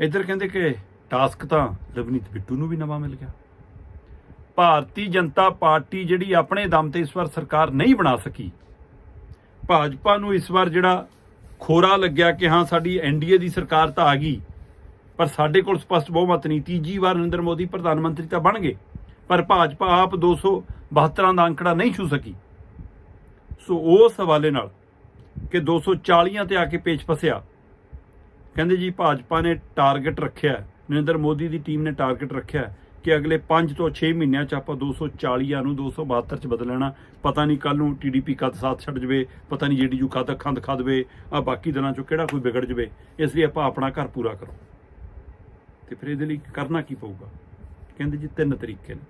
ਇੱਧਰ ਕਹਿੰਦੇ ਕਿ ਟਾਸਕ ਤਾਂ ਰਵਨੀਤ ਬਿੱਟੂ ਨੂੰ ਵੀ ਨਵਾਂ ਮਿਲ ਗਿਆ। ਭਾਰਤੀ ਜਨਤਾ ਪਾਰਟੀ ਜਿਹੜੀ ਆਪਣੇ ਦਮ ਤੇ ਇਸ ਵਾਰ ਸਰਕਾਰ ਨਹੀਂ ਬਣਾ ਸਕੀ। ਭਾਜਪਾ ਨੂੰ ਇਸ ਵਾਰ ਜਿਹੜਾ ਖੋਰਾ ਲੱਗਿਆ ਕਿ ਹਾਂ, ਸਾਡੀ ਐਨਡੀਏ ਦੀ ਸਰਕਾਰ ਤਾਂ ਆ ਗਈ, ਪਰ ਸਾਡੇ ਕੋਲ ਸਪਸ਼ਟ ਬਹੁਮਤ ਨਹੀਂ। ਤੀਜੀ ਵਾਰ ਨਰਿੰਦਰ ਮੋਦੀ ਪ੍ਰਧਾਨ ਮੰਤਰੀ ਤਾਂ ਬਣ ਗਏ, ਪਰ ਭਾਜਪਾ ਆਪ 272 ਦਾ ਅੰਕੜਾ ਨਹੀਂ ਛੂ ਸਕੀ। ਸੋ ਉਸ ਹਵਾਲੇ ਨਾਲ ਕਿ 240 ਤੇ ਆ ਕੇ ਪੇਚ ਫਸਿਆ ਕਹਿੰਦੇ ਜੀ ਭਾਜਪਾ ਨੇ ਟਾਰਗੇਟ ਰੱਖਿਆ ਨਰਿੰਦਰ ਮੋਦੀ ਦੀ ਟੀਮ ਨੇ ਟਾਰਗੇਟ ਰੱਖਿਆ ਕਿ ਅਗਲੇ 5 ਤੋਂ 6 ਮਹੀਨਿਆਂ ਚ ਆਪਾਂ 240 ਨੂੰ 272 ਚ ਬਦਲਣਾ ਪਤਾ ਨਹੀਂ ਕੱਲ ਨੂੰ ਟੀਡੀਪੀ ਕਦ ਸਾਥ ਛੱਡ ਜਵੇ, ਪਤਾ ਨਹੀਂ ਜੀਡੀਯੂ ਕਦ ਅੱਖਾਂ ਦਿਖਾ ਦੇਵੇ, ਆ ਬਾਕੀ ਦਿਨਾਂ ਚੋਂ ਕਿਹੜਾ ਕੋਈ ਵਿਗੜ ਜਵੇ। ਇਸ ਲਈ ਆਪਾਂ ਆਪਣਾ ਘਰ ਪੂਰਾ ਕਰੋ। ਤੇ ਫਿਰ ਇਹਦੇ ਲਈ ਕਰਨਾ ਕੀ ਪਊਗਾ? ਕਹਿੰਦੇ ਜੀ ਤਿੰਨ ਤਰੀਕੇ ਨੇ।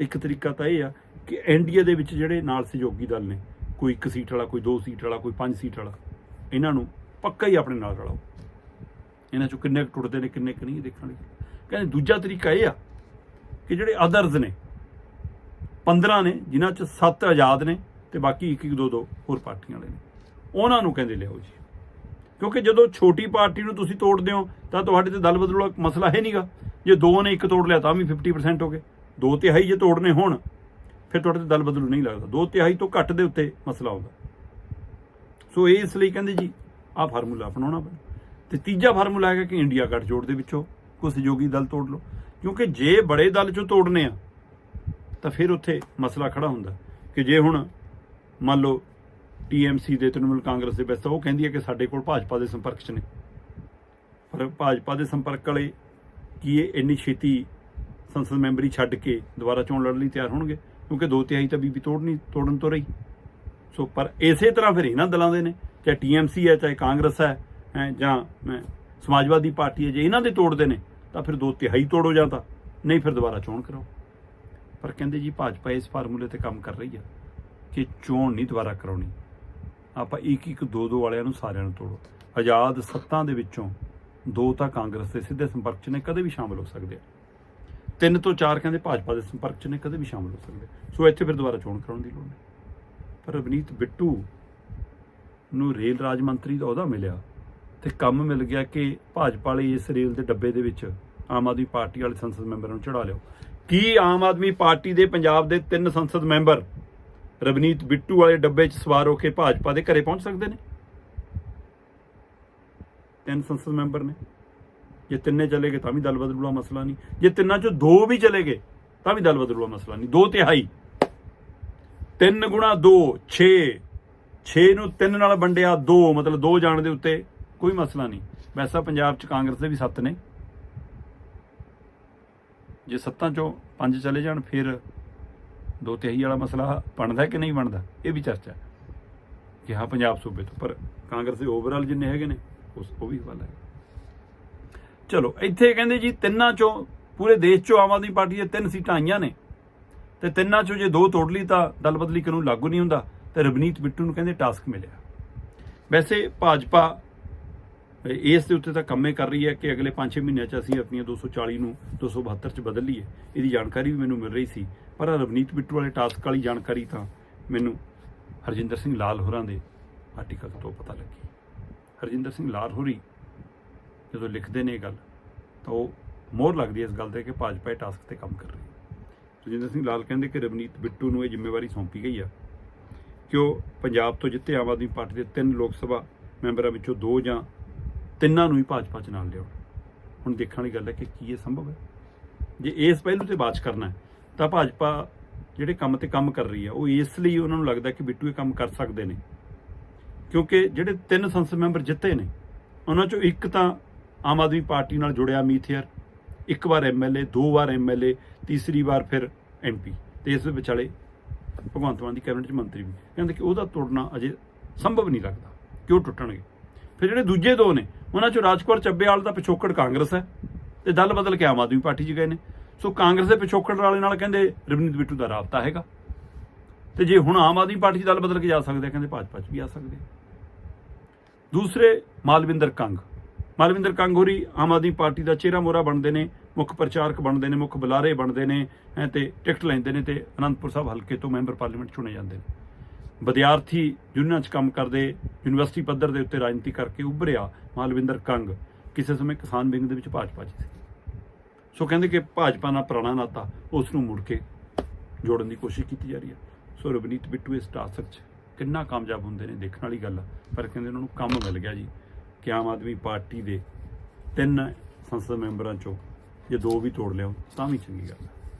ਇੱਕ ਤਰੀਕਾ ਤਾਂ ਇਹ ਆ ਕਿ ਐਨਡੀਏ ਦੇ ਵਿੱਚ ਜਿਹੜੇ ਨਾਲ ਸਹਿਯੋਗੀ ਦਲ ਨੇ, ਕੋਈ ਇੱਕ ਸੀਟ ਵਾਲਾ, ਕੋਈ ਦੋ ਸੀਟ ਵਾਲਾ, ਕੋਈ ਪੰਜ ਸੀਟ ਵਾਲਾ, ਇਹਨਾਂ ਨੂੰ ਪੱਕਾ ਹੀ ਆਪਣੇ ਨਾਲ ਰਲਾਓ ਇਹਨਾਂ ਚੋਂ ਕਿੰਨੇ ਕੁ ਟੁੱਟਦੇ ਨੇ, ਕਿੰਨੇ ਕੁ ਨਹੀਂ ਇਹ ਦੇਖਣ ਲਈ। ਕਹਿੰਦੇ ਦੂਜਾ ਤਰੀਕਾ ਇਹ ਆ ਕਿ ਜਿਹੜੇ ਅਦਰਜ਼ ਨੇ 15 ਨੇ, ਜਿਨ੍ਹਾਂ ਚ 7 ਆਜ਼ਾਦ ਨੇ ਤੇ ਬਾਕੀ ਇੱਕ ਇੱਕ ਦੋ ਦੋ ਹੋਰ ਪਾਰਟੀਆਂ ਵਾਲੇ ਨੇ, ਉਹਨਾਂ ਨੂੰ ਕਹਿੰਦੇ ਲਿਆਓ ਜੀ। ਕਿਉਂਕਿ ਜਦੋਂ ਛੋਟੀ ਪਾਰਟੀ ਨੂੰ ਤੁਸੀਂ ਤੋੜਦੇ ਹੋ, ਤਾਂ ਤੁਹਾਡੇ ਤੇ ਦਲ ਬਦਲੂ ਦਾ ਮਸਲਾ ਹੈ ਨਹੀਂਗਾ ਜੇ ਦੋ ਨੇ ਇੱਕ ਤੋੜ ਲਿਆ, ਤਾਂ ਵੀ 50% ਹੋ ਗਏ। ਦੋ ਤਿਹਾਈ ਜੇ ਤੋੜਨੇ ਹੋਣ, ਫਿਰ ਤੁਹਾਡੇ ਤੇ ਦਲ ਬਦਲੂ ਨਹੀਂ ਲੱਗਦਾ। ਦੋ ਤਿਹਾਈ ਤੋਂ ਘੱਟ ਦੇ ਉੱਤੇ ਮਸਲਾ ਆਉਂਦਾ। ਸੋ ਇਹ ਇਸ ਲਈ ਕਹਿੰਦੇ ਜੀ ਆਹ ਫਾਰਮੂਲਾ ਅਪਣਾਉਣਾ ਪੈਣਾ। ਤੇ ਤੀਜਾ ਫਾਰਮੂਲਾ ਹੈਗਾ ਕਿ ਇੰਡੀਆ ਗੱਠਜੋੜ ਦੇ ਵਿੱਚੋਂ, ਕੋਈ ਸਹਿਯੋਗੀ ਦਲ ਤੋੜ ਲਓ। ਕਿਉਂਕਿ ਜੇ ਬੜੇ ਦਲ ਚੋਂ ਤੋੜਨੇ ਆ, ਤਾਂ ਫਿਰ ਉੱਥੇ ਮਸਲਾ ਖੜਾ ਹੁੰਦਾ। ਕਿ ਜੇ ਹੁਣ ਮੰਨ ਲਓ ਟੀਐਮਸੀ ਦੇ ਤ੍ਰਿਣਮੂਲ ਕਾਂਗਰਸ ਦੇ ਵਿੱਚ ਉਹ ਕਹਿੰਦੀ ਹੈ ਕਿ ਸਾਡੇ ਕੋਲ ਭਾਜਪਾ ਦੇ ਸੰਪਰਕ 'ਚ ਨੇ। ਪਰ ਭਾਜਪਾ ਦੇ ਸੰਪਰਕ ਵਾਲੇ ਕੀ ਇਹ ਇੰਨੀ ਛੇਤੀ ਸੰਸਦ ਮੈਂਬਰੀ ਛੱਡ ਕੇ ਦੁਬਾਰਾ ਚੋਣ ਲੜਨ ਲਈ ਤਿਆਰ ਹੋਣਗੇ? ਕਿਉਂਕਿ ਦੋ ਤਿਹਾਈ ਤਾਂ ਬੀਬੀ ਤੋੜਨੀ, ਤੋੜਨ ਤੋਂ ਰਹੀ। ਸੋ ਪਰ ਇਸੇ ਤਰ੍ਹਾਂ ਫਿਰ ਇਹਨਾਂ ਦਲਾਂ ਦੇ ਨੇ, ਚਾਹੇ ਟੀਐਮਸੀ ਹੈ, ਚਾਹੇ ਕਾਂਗਰਸ ਹੈ ਜਾਂ ਸਮਾਜਵਾਦੀ ਪਾਰਟੀ ਹੈ, ਜੇ ਇਹਨਾਂ ਦੇ ਤੋੜਦੇ ਨੇ, ਤਾਂ ਫਿਰ ਦੋ ਤਿਹਾਈ ਤੋੜੋ ਜਾਂ ਤਾਂ, ਨਹੀਂ ਫਿਰ ਦੁਬਾਰਾ ਚੋਣ ਕਰਾਓ ਪਰ ਕਹਿੰਦੇ ਜੀ ਭਾਜਪਾ ਇਸ ਫਾਰਮੂਲੇ ਤੇ ਕੰਮ ਕਰ ਰਹੀ ਹੈ ਕਿ ਚੋਣ ਨਹੀਂ ਦੁਬਾਰਾ ਕਰਾਉਣੀ। ਆਪਾਂ ਇੱਕ ਇੱਕ ਦੋ ਦੋ ਵਾਲਿਆਂ ਨੂੰ ਸਾਰਿਆਂ ਨੂੰ ਤੋੜੋ। ਆਜ਼ਾਦ ਸੱਤਾਂ ਦੇ ਵਿੱਚੋਂ ਦੋ ਤਾਂ ਕਾਂਗਰਸ ਦੇ ਸਿੱਧੇ ਸੰਪਰਕ 'ਚ ਨੇ, ਕਦੇ ਵੀ ਸ਼ਾਮਲ ਹੋ ਸਕਦੇ ਆ। ਤਿੰਨ ਤੋਂ ਚਾਰ ਕਹਿੰਦੇ ਭਾਜਪਾ ਦੇ ਸੰਪਰਕ 'ਚ ਨੇ, ਕਦੇ ਵੀ ਸ਼ਾਮਲ ਹੋ ਸਕਦੇ ਸੋ ਇੱਥੇ ਫਿਰ ਦੁਬਾਰਾ ਚੋਣ ਕਰਾਉਣ ਦੀ ਲੋੜ ਨਹੀਂ। ਰਵਨੀਤ ਬਿੱਟੂ ਨੂੰ ਰੇਲ ਰਾਜ ਮੰਤਰੀ ਦਾ ਅਹੁਦਾ ਮਿਲਿਆ ਤੇ ਕੰਮ ਮਿਲ ਗਿਆ ਕਿ ਭਾਜਪਾ ਵਾਲੇ ਇਸ ਰੇਲ ਦੇ ਡੱਬੇ ਦੇ ਵਿੱਚ ਆਮ ਆਦਮੀ ਪਾਰਟੀ ਵਾਲੇ ਸੰਸਦ ਮੈਂਬਰਾਂ ਨੂੰ ਚੜਾ ਲਿਓ। ਕੀ ਆਮ ਆਦਮੀ ਪਾਰਟੀ ਦੇ ਪੰਜਾਬ ਦੇ ਤਿੰਨ ਸੰਸਦ ਮੈਂਬਰ ਰਵਨੀਤ ਬਿੱਟੂ ਵਾਲੇ ਡੱਬੇ 'ਚ ਸਵਾਰ ਹੋ ਕੇ ਭਾਜਪਾ ਦੇ ਘਰੇ ਪਹੁੰਚ ਸਕਦੇ ਨੇ? ਤਿੰਨ ਸੰਸਦ ਮੈਂਬਰ ਨੇ। ਜੇ ਤਿੰਨੇ ਚਲੇ ਗਏ ਤਾਂ ਵੀ ਦਲ ਬਦਲੂ ਦਾ ਮਸਲਾ ਨਹੀਂ। ਜੇ ਤਿੰਨਾਂ 'ਚੋਂ ਦੋ ਵੀ ਚਲੇ ਗਏ ਤਾਂ ਵੀ ਦਲ ਬਦਲੂ ਦਾ ਮਸਲਾ ਨਹੀਂ। ਦੋ ਤਿਹਾਈ। 3 ਗੁਣਾ 2 6 6 ਨੂੰ 3 ਨਾਲ ਵੰਡਿਆ 2 ਮਤਲਬ 2 ਜਾਣ ਦੇ ਉੱਤੇ ਕੋਈ ਮਸਲਾ ਨਹੀਂ। ਵੈਸਾ ਪੰਜਾਬ 'ਚ ਕਾਂਗਰਸ ਦੇ ਵੀ 7 ਨੇ। ਜੇ ਸੱਤਾਂ 'ਚੋਂ ਪੰਜ ਚਲੇ ਜਾਣ, ਫਿਰ ਦੋ ਤਿਹਾਈ ਵਾਲਾ ਮਸਲਾ ਬਣਦਾ ਕਿ ਨਹੀਂ ਬਣਦਾ, ਇਹ ਵੀ ਚਰਚਾ। ਹੈ ਕਿ ਹਾਂ, ਪੰਜਾਬ ਸੂਬੇ ਤੋਂ, ਪਰ ਕਾਂਗਰਸ ਦੇ ਓਵਰਆਲ ਜਿੰਨੇ ਹੈਗੇ ਨੇ, ਉਸ, ਉਹ ਵੀ ਹਵਾਲਾ ਹੈ। ਚਲੋ, ਇੱਥੇ ਕਹਿੰਦੇ ਜੀ, ਤਿੰਨਾਂ 'ਚੋਂ, ਪੂਰੇ ਦੇਸ਼ 'ਚੋਂ ਆਮ ਆਦਮੀ ਪਾਰਟੀ ਦੇ ਤਿੰਨ ਸੀਟਾਂ ਆਈਆਂ ਨੇ। ਤੇ ਤਿੰਨਾਂ 'ਚੋਂ ਜੇ ਦੋ ਤੋੜ ਲਈ ਤਾਂ ਦਲ ਬਦਲੀ ਕਾਨੂੰਨ ਲਾਗੂ ਨਹੀਂ ਹੁੰਦਾ, ਤੇ ਰਵਨੀਤ ਬਿੱਟੂ ਨੂੰ ਕਹਿੰਦੇ ਟਾਸਕ ਮਿਲਿਆ। ਵੈਸੇ ਭਾਜਪਾ ਇਸ ਦੇ ਉੱਤੇ ਤਾਂ ਕੰਮੇ ਕਰ ਰਹੀ ਹੈ ਕਿ ਅਗਲੇ 5-6 ਮਹੀਨਿਆਂ 'ਚ ਅਸੀਂ ਆਪਣੀਆਂ 240 ਨੂੰ 272 'ਚ ਬਦਲ ਲਈਏ। ਇਹਦੀ ਜਾਣਕਾਰੀ ਵੀ ਮੈਨੂੰ ਮਿਲ ਰਹੀ ਸੀ, ਪਰ ਰਵਨੀਤ ਬਿੱਟੂ ਵਾਲੇ ਟਾਸਕ ਵਾਲੀ ਜਾਣਕਾਰੀ ਤਾਂ ਮੈਨੂੰ ਹਰਜਿੰਦਰ ਸਿੰਘ ਲਾਲ ਹੋਰਾਂ ਦੇ ਆਰਟੀਕਲ ਤੋਂ ਪਤਾ ਲੱਗੀ। ਹਰਜਿੰਦਰ ਸਿੰਘ ਲਾਲ ਹੋਰੀ ਜਦੋਂ ਲਿਖਦੇ ਨੇ ਇਹ ਗੱਲ, ਤਾਂ ਉਹ ਮੋਹਰ ਲੱਗਦੀ ਹੈ ਇਸ ਗੱਲ ਤੇ ਕਿ ਭਾਜਪਾ ਇਹ ਟਾਸਕ ਤੇ ਕੰਮ ਕਰ ਰਹੀ ਹੈ। ਰਜਿੰਦਰ ਸਿੰਘ ਲਾਲ ਕਹਿੰਦੇ ਕਿ ਰਵਨੀਤ ਬਿੱਟੂ ਨੂੰ ਇਹ ਜ਼ਿੰਮੇਵਾਰੀ ਸੌਂਪੀ ਗਈ ਆ ਕਿ ਉਹ ਪੰਜਾਬ ਤੋਂ ਜਿੱਤੇ ਆਮ ਆਦਮੀ ਪਾਰਟੀ ਦੇ ਤਿੰਨ ਲੋਕ ਸਭਾ ਮੈਂਬਰਾਂ ਵਿੱਚੋਂ ਦੋ ਜਾਂ ਤਿੰਨਾਂ ਨੂੰ ਹੀ ਭਾਜਪਾ 'ਚ ਨਾਲ ਲਿਆਉਣ। ਹੁਣ ਦੇਖਣ ਵਾਲੀ ਗੱਲ ਹੈ ਕਿ ਕੀ ਇਹ ਸੰਭਵ ਹੈ। ਜੇ ਇਸ ਪਹਿਲੂ ਤੇ ਬਾਤ ਕਰਨਾ ਹੈ, ਤਾਂ ਭਾਜਪਾ ਜਿਹੜੇ ਕੰਮ ਤੇ ਕੰਮ ਕਰ ਰਹੀ ਹੈ ਉਹ ਇਸ ਲਈ ਉਹਨਾਂ ਨੂੰ ਲੱਗਦਾ ਕਿ ਬਿੱਟੂ ਇਹ ਕੰਮ ਕਰ ਸਕਦੇ ਨੇ। ਕਿਉਂਕਿ ਜਿਹੜੇ ਤਿੰਨ ਸੰਸਦ ਮੈਂਬਰ ਜਿੱਤੇ ਨੇ, ਉਹਨਾਂ ਚੋਂ ਇੱਕ ਤਾਂ ਆਮ ਆਦਮੀ ਪਾਰਟੀ ਨਾਲ ਜੁੜਿਆ ਮੀਥੇਅਰ ਇੱਕ ਵਾਰ ਐਮਐਲਏ ਦੋ ਵਾਰ ਐਮਐਲਏ ਤੀਸਰੀ ਵਾਰ ਫਿਰ ਐਮਪੀ ਤੇ ਇਸ ਦੇ ਵਿਚਾਲੇ ਭਗਵੰਤ ਮਾਨ ਦੀ ਕੈਬਨਿਟ ਚ ਮੰਤਰੀ ਵੀ। ਕਹਿੰਦੇ ਕਿ ਉਹਦਾ ਤੋੜਨਾ ਅਜੇ ਸੰਭਵ ਨਹੀਂ ਲੱਗਦਾ। ਕਿਉਂ ਟੁੱਟਣਗੇ? ਫਿਰ ਜਿਹੜੇ ਦੂਜੇ ਦੋ ਨੇ, ਉਹਨਾਂ ਚੋਂ ਰਾਜਕੌਰ ਚੱਬੇਵਾਲ ਦਾ ਪਿਛੋਕੜ ਕਾਂਗਰਸ ਹੈ ਤੇ ਦਲ ਬਦਲ ਕੇ ਆਮ ਆਦਮੀ ਪਾਰਟੀ 'ਚ ਗਏ ਨੇ। ਸੋ ਕਾਂਗਰਸ ਦੇ ਪਿਛੋਕੜ ਵਾਲੇ ਨਾਲ ਕਹਿੰਦੇ ਰਵਨੀਤ ਬਿੱਟੂ ਦਾ ਰਾਬਤਾ ਹੈਗਾ। ਤੇ ਜੇ ਹੁਣ ਆਮ ਆਦਮੀ ਪਾਰਟੀ 'ਚ ਦਲ ਬਦਲ ਕੇ ਜਾ ਸਕਦੇ ਕਹਿੰਦੇ ਭਾਜਪਾ 'ਚ ਵੀ ਆ ਸਕਦੇ ਦੂਸਰੇ, ਮਾਲਵਿੰਦਰ ਕੰਗ। ਮਾਲਵਿੰਦਰ ਕੰਗ ਹੋਰੀ ਆਮ ਆਦਮੀ ਪਾਰਟੀ ਦਾ ਚਿਹਰਾ ਮੋਰਾ ਬਣਦੇ ਨੇ। ਮੁੱਖ ਪ੍ਰਚਾਰਕ ਬਣਦੇ ਨੇ, ਮੁੱਖ ਬੁਲਾਰੇ ਬਣਦੇ ਨੇ, ਹੈਂ, ਤੇ ਟਿਕਟ ਲੈਂਦੇ ਨੇ ਤੇ ਅਨੰਦਪੁਰ ਸਾਹਿਬ ਹਲਕੇ ਤੋਂ ਮੈਂਬਰ ਪਾਰਲੀਮੈਂਟ ਚੁਣੇ ਜਾਂਦੇ ਨੇ ਵਿਦਿਆਰਥੀ ਯੂਨੀਅਨਾਂ 'ਚ ਕੰਮ ਕਰਦੇ, ਯੂਨੀਵਰਸਿਟੀ ਪੱਧਰ ਦੇ ਉੱਤੇ ਰਾਜਨੀਤੀ ਕਰਕੇ ਉੱਭਰਿਆ ਮਾਲਵਿੰਦਰ ਕੰਗ, ਕਿਸੇ ਸਮੇਂ ਕਿਸਾਨ ਵਿੰਗ ਦੇ ਵਿੱਚ ਭਾਜਪਾ 'ਚ ਸੀ ਸੋ ਕਹਿੰਦੇ ਕਿ ਭਾਜਪਾ ਨਾਲ ਪੁਰਾਣਾ ਨਾਤਾ ਉਸ ਨੂੰ ਮੁੜ ਕੇ ਜੋੜਨ ਦੀ ਕੋਸ਼ਿਸ਼ ਕੀਤੀ ਜਾ ਰਹੀ ਹੈ ਸੋ ਰਵਨੀਤ ਬਿੱਟੂ ਇਸ ਟਾਸਕ 'ਚ ਕਿੰਨਾ ਕਾਮਯਾਬ ਹੁੰਦੇ ਨੇ ਦੇਖਣ ਵਾਲੀ ਗੱਲ ਆ। ਪਰ ਕਹਿੰਦੇ ਉਹਨਾਂ ਨੂੰ ਕੰਮ ਮਿਲ ਗਿਆ ਜੀ ਕਿ ਆਮ ਆਦਮੀ ਪਾਰਟੀ ਦੇ ਤਿੰਨ ਸੰਸਦ ਮੈਂਬਰਾਂ ਚੋਂ ਜੇ ਦੋ ਵੀ ਤੋੜ ਲਿਓ ਤਾਂ ਵੀ ਚੰਗੀ ਗੱਲ ਹੈ।